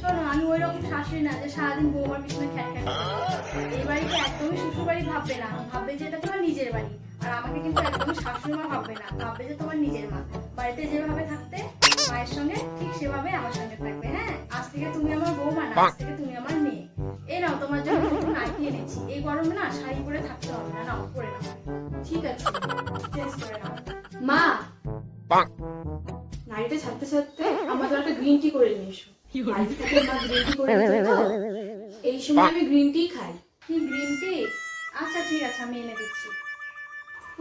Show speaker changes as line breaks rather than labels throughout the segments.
শোনো আমি ওই রকম শাশুড়ি না যে সারাদিন বৌমার পিছনে খ্যাট খ্যাট এই বাড়িতে একদমই শ্বশুর বাড়ি ভাববে না। ভাববে যে এটা তোমার নিজের বাড়ি। আর আমাকে কিন্তু শাশুড়ি মা ভাববে না। ভাববে যে তোমার নিজের মা। বাড়িতে যেভাবে থাকতে মায়ের সঙ্গে ঠিক সেভাবে আমার সঙ্গে থাকবে হ্যাঁ? আজ থেকে তুমি আমার বৌমা না আজ থেকে তুমি আমার মেয়ে। এই নাও তোমার জন্য নতুন নাইটি এনেছি। এই গরমে না শাড়ি পরে থাকতে হবে না নাও পরে নাও। ঠিক আছে চেঞ্জ করে নাও। মা গ্রিন টি করে নিয়ে এসো এই সময় আমি গ্রিন টি খাই। কি গ্রিন টি আচ্ছা ঠিক আছে, আমি এনে দিচ্ছি।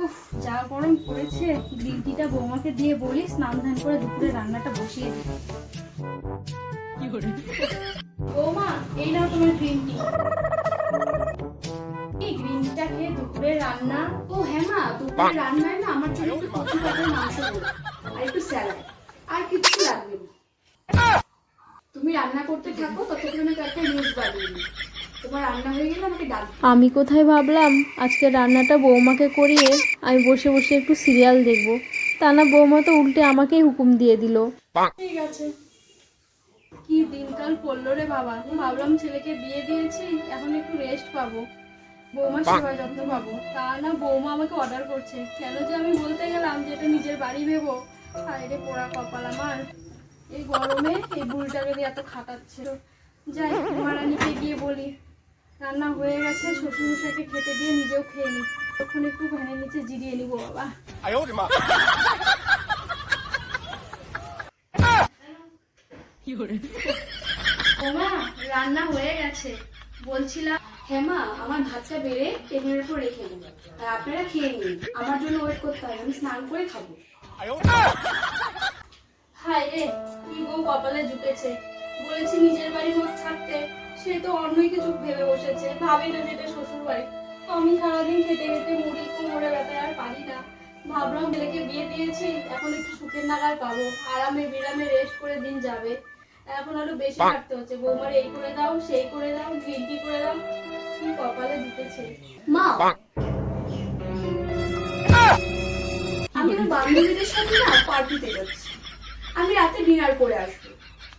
উফ, যা গরম পড়েছে। গ্রিন টিটা বৌমাকে দিয়ে বলি, স্নান ধান করে দুপুরে রান্নাটা বসিয়ে দিই। বৌমা, এই নাও তোমার গ্রিন টি এই গ্রিন টিটা খেয়ে দুপুরে রান্না ও হ্যাঁ মা, দুপুরে রান্নায় না আমার জন্য একটু পাতার মাংস আর একটু স্যালাড আর কিছু লাগবে না। তুমি রান্না করতে থাকো ততক্ষণ আমি একটা নিউজ বানিয়ে নিই। তোমার রান্না হয়ে গেলে আমাকে ডাক
আমি কোথায় ভাবলাম আজকে রান্নাটা বৌমাকে করিয়ে আমি বসে বসে একটু সিরিয়াল দেখব। তা না বৌমা তো উল্টে আমাকেই হুকুম দিয়ে দিল।
ঠিক আছে। কি দিনকাল পড়ল রে বাবা? ভাবলাম ছেলেকে বিয়ে দিয়েছি এখন একটু রেস্ট পাবো। বৌমা সেবা যত্ন পাবো। তা না বৌমা আমাকে অর্ডার করছে। কেন যে আমি বলতে গেলাম যে এটা নিজের বাড়ি ভেবো? আরে পোড়া কপাল আমার। এই গরমে এই বুড়িটাকে দিয়ে এত খাটাচ্ছে। যাই মহারানীকে গিয়ে বলি রান্না হয়ে গেছে শ্বশুর মশাইকে খেতে দিয়ে নিজেও খেয়ে নিই তখন একটু ভ্যানের নিচে জিরিয়ে নিব বাবা। রান্না হয়ে গেছে। বলছিলাম হ্যাঁ হেমা আমার ভাতটা বেড়ে টেবিলের উপর রেখে দেব। আর আপনারা খেয়ে নিন। আমার জন্য ওয়েট করতে হবে আমি স্নান করে খাব। হায় রে কি বউ কপালে জুটেছে। বলেছি নিজের বাড়ি মোট থাকতে সে তো অন্য কিছু ভেবে বসেছে ভাবি না যেটা শ্বশুর বাড়ি আমি সারাদিন খেতে খেতে মুড়ি কোমরে ব্যথায় আর পারি না। ভাবলাম ছেলেকে বিয়ে দিয়েছি এখন একটু সুখের নাগার পাবো আরামে বিরামে রেস্ট করে দিন যাবে। এখন আরও বেশি খাটতে হচ্ছে বৌমার এই করে দাও সেই করে দাও গ্রিন টি করে দাও কি কপালে জুটেছে। মা! আমি বান্ধবীদের সাথে না পার্টিতে যাচ্ছি। আমি রাতে ডিনার করে আসব।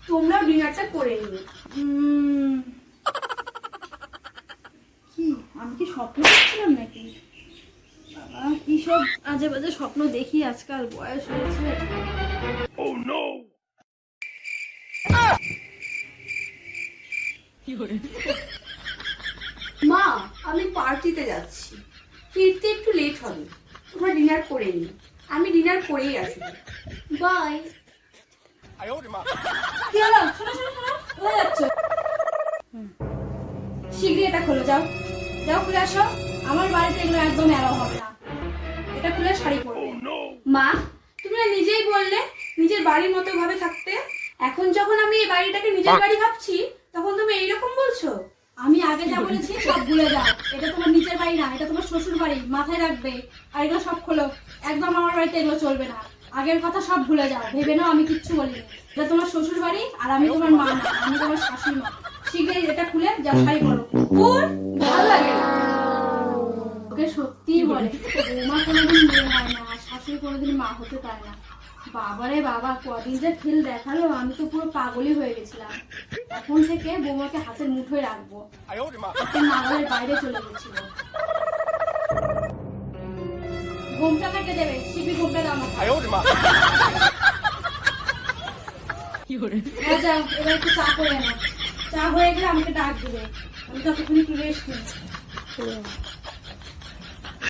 তোমরাও ডিনারটা করে নিও। কি আমি কি স্বপ্ন দেখছিলাম নাকি? বাবা কি সব আজে বাজে স্বপ্ন দেখি আজকাল বয়স হয়েছে।
Oh no!
মা আমি পার্টিতে যাচ্ছি। ফিরতে একটু লেট হবে। তোমরা ডিনার করে নি আমি ডিনার করেই আসব। বাই
哎呦我的妈！
কি হলো শোনো শোনো শোনো কোথায় যাচ্ছ শীঘ্রই এটা খোলো যাও যাও খুলে আসো আমার বাড়িতে এগুলো একদম এলাও হবে না এটা খুলে শাড়ি পরবে মা তুমি না নিজেই বললে নিজের বাড়ির মতো ভাবে থাকতে এখন যখন আমি এই বাড়িটাকে নিজের বাড়ি ভাবছি তখন তুমি এইরকম বলছো আমি আগে যা বলেছি সব ভুলে যাও এটা তোমার নিজের বাড়ি না এটা তোমার শ্বশুর বাড়ি মাথায় রাখবে আর এগুলো সব খোলো একদম আমার বাড়িতে এগুলো চলবে না আগের কথা সব ভুলে যাও। ভেবে নাও আমি কিচ্ছু বলিনি। এটা তোমার শ্বশুর বাড়ি আর আমি তোমার মা না আমি তোমার শাশুড়ি মা। শীঘ্রই এটা খুলে যাচাই করো। ওর ভালো লাগে ওকে সত্যি বলে বৌমা কোনোদিন মেয়ে হয় না শাশুড়ি কোনোদিন মা হতে পারে না। বাবারে বাবা কদিন যে খেল দেখাল আমি তো পুরো পাগলই হয়ে গেছিলাম। এখন থেকে বৌমাকে হাতের মুঠোয় রাখব। নাগালের বাইরে চলে গেছিল। ঘুমটা কাটে দেবে শিপি ঘুমটা
কি
করে? যাও এবার একটু চা করে নাও। চা হয়ে গেলে আমাকে ডাক দিবে। আমি ততক্ষণ কি রেস্ট নিই।